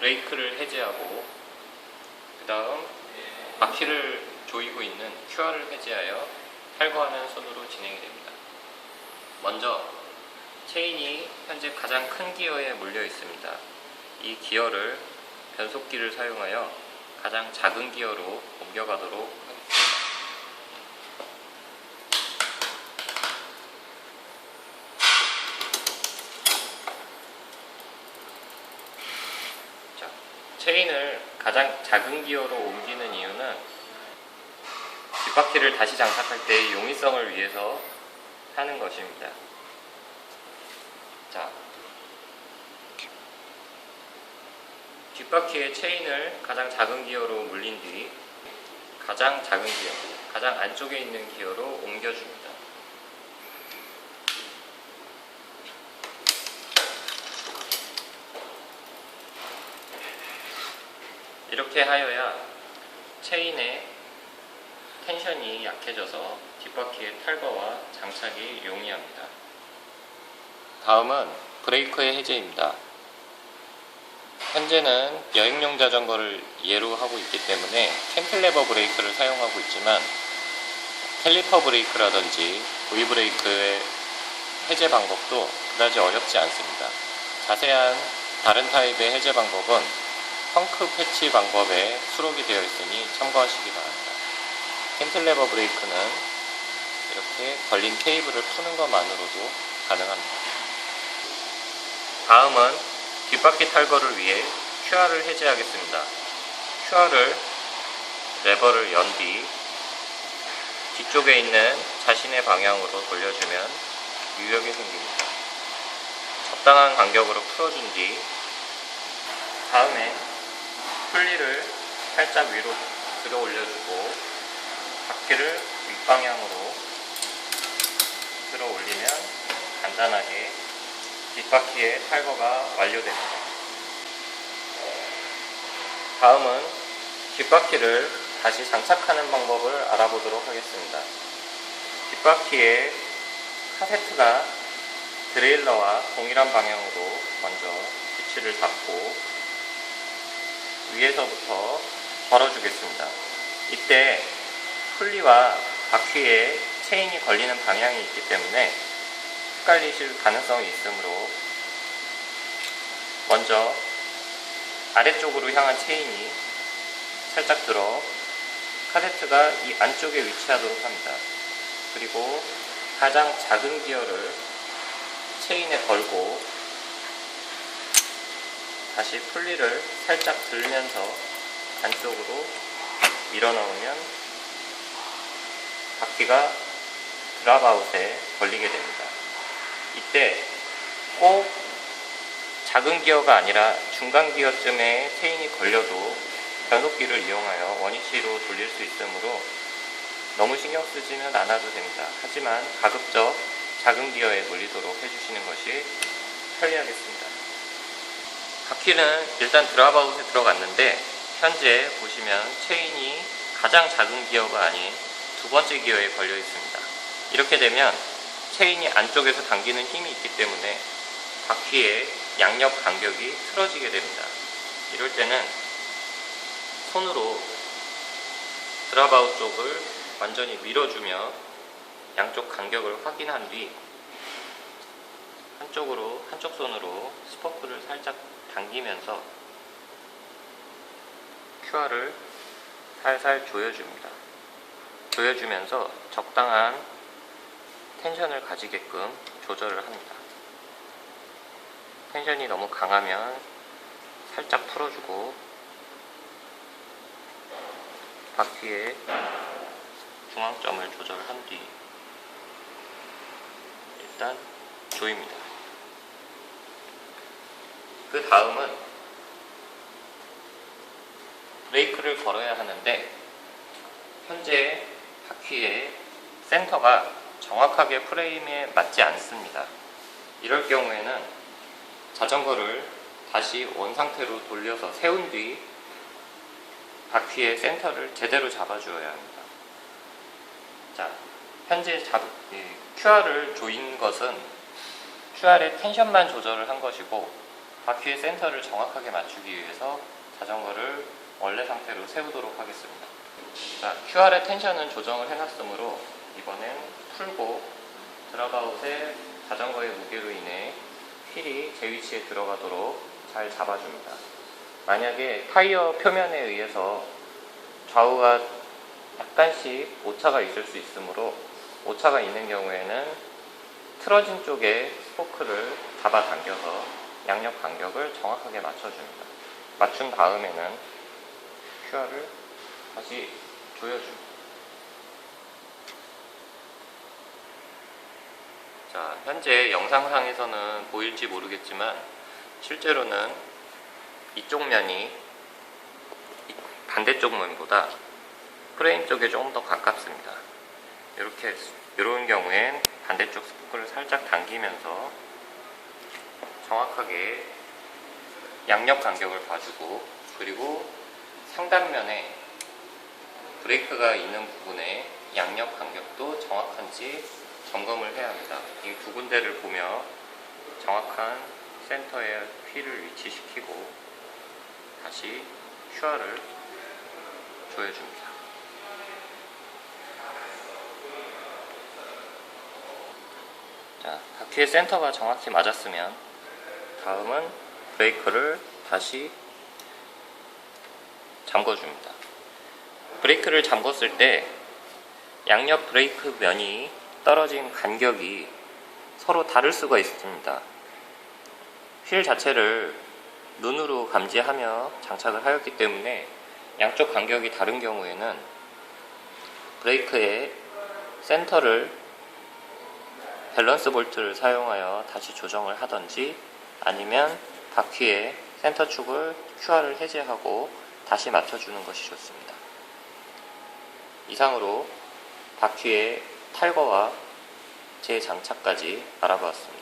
브레이크를 해제하고 그 다음 바퀴를 조이고 있는 QR을 해제하여 탈거하는 손으로 진행이 됩니다. 먼저 체인이 현재 가장 큰 기어에 몰려 있습니다. 이 기어를 변속기를 사용하여 가장 작은 기어로 옮겨가도록 하겠습니다. 자, 체인을 가장 작은 기어로 옮기는 이유는 뒷바퀴를 다시 장착할 때 용이성을 위해서 하는 것입니다. 자, 뒷바퀴의 체인을 가장 작은 기어로 물린 뒤 가장 작은 기어, 가장 안쪽에 있는 기어로 옮겨줍니다. 이렇게 하여야 체인의 텐션이 약해져서 뒷바퀴의 탈거와 장착이 용이합니다. 다음은 브레이크의 해제입니다. 현재는 여행용 자전거를 예로 하고 있기 때문에 캠틀레버 브레이크를 사용하고 있지만 캘리퍼 브레이크라든지 V 브레이크의 해제 방법도 그다지 어렵지 않습니다. 자세한 다른 타입의 해제 방법은 펑크 패치 방법에 수록이 되어 있으니 참고하시기 바랍니다. 캠틀레버 브레이크는 이렇게 걸린 케이블을 푸는 것만으로도 가능합니다. 다음은 뒷바퀴 탈거를 위해 QR을 해제하겠습니다. QR을 레버를 연 뒤 뒤쪽에 있는 자신의 방향으로 돌려주면 유역이 생깁니다. 적당한 간격으로 풀어준 뒤 다음에 풀리를 살짝 위로 들어 올려주고 바퀴를 윗방향으로 들어 올리면 간단하게 뒷바퀴의 탈거가 완료됩니다. 다음은 뒷바퀴를 다시 장착하는 방법을 알아보도록 하겠습니다. 뒷바퀴에 카세트가 드레일러와 동일한 방향으로 먼저 위치를 잡고 위에서부터 걸어주겠습니다. 이때 풀리와 바퀴에 체인이 걸리는 방향이 있기 때문에 헷갈리실 가능성이 있으므로 먼저 아래쪽으로 향한 체인이 살짝 들어 카세트가 이 안쪽에 위치하도록 합니다. 그리고 가장 작은 기어를 체인에 걸고 다시 풀리를 살짝 들면서 안쪽으로 밀어 넣으면 바퀴가 드랍아웃에 걸리게 됩니다. 이때 꼭 작은 기어가 아니라 중간 기어쯤에 체인이 걸려도 변속기를 이용하여 원위치로 돌릴 수 있으므로 너무 신경 쓰지는 않아도 됩니다. 하지만 가급적 작은 기어에 몰리도록 해주시는 것이 편리하겠습니다. 바퀴는 일단 드랍아웃에 들어갔는데 현재 보시면 체인이 가장 작은 기어가 아닌 두 번째 기어에 걸려 있습니다. 이렇게 되면 체인이 안쪽에서 당기는 힘이 있기 때문에 바퀴의 양옆 간격이 틀어지게 됩니다. 이럴 때는 손으로 드랍아웃 쪽을 완전히 밀어주며 양쪽 간격을 확인한 뒤 한쪽으로 한쪽 손으로 스포크를 살짝 당기면서 QR을 살살 조여줍니다. 조여주면서 적당한 텐션을 가지게끔 조절을 합니다. 텐션이 너무 강하면 살짝 풀어주고 바퀴의 중앙점을 조절한 뒤 일단 조입니다. 그 다음은 브레이크를 걸어야 하는데 현재 바퀴의 센터가 정확하게 프레임에 맞지 않습니다. 이럴 경우에는 자전거를 다시 원 상태로 돌려서 세운 뒤 바퀴의 센터를 제대로 잡아주어야 합니다. 자, 현재 잡, QR을 조인 것은 QR의 텐션만 조절을 한 것이고 바퀴의 센터를 정확하게 맞추기 위해서 자전거를 원래 상태로 세우도록 하겠습니다. 자, QR의 텐션은 조정을 해놨으므로 이번엔 풀고 드랍아웃의 자전거의 무게로 인해 휠이 제 위치에 들어가도록 잘 잡아줍니다. 만약에 타이어 표면에 의해서 좌우가 약간씩 오차가 있을 수 있으므로 오차가 있는 경우에는 틀어진 쪽에 스포크를 잡아당겨서 양력 간격을 정확하게 맞춰줍니다. 맞춘 다음에는 QR을 다시 조여줍니다. 자, 현재 영상상에서는 보일지 모르겠지만 실제로는 이쪽 면이 이 반대쪽 면보다 프레임 쪽에 조금 더 가깝습니다. 이렇게 이런 경우엔 반대쪽 스포크를 살짝 당기면서 정확하게 양력 간격을 봐주고 그리고 상단면에 브레이크가 있는 부분에 양력 간격도 정확한지 점검을 해야 합니다. 이 두 군데를 보며 정확한 센터에 휠을 위치시키고 다시 슈아를 조여줍니다. 자, 바퀴의 센터가 정확히 맞았으면 다음은 브레이크를 다시 잠궈줍니다. 브레이크를 잠궜을 때 양옆 브레이크 면이 떨어진 간격이 서로 다를 수가 있습니다. 휠 자체를 눈으로 감지하며 장착을 하였기 때문에 양쪽 간격이 다른 경우에는 브레이크의 센터를 밸런스 볼트를 사용하여 다시 조정을 하던지 아니면 바퀴의 센터 축을 QR을 해제하고 다시 맞춰주는 것이 좋습니다. 이상으로 바퀴의 탈거와 재장착까지 알아보았습니다.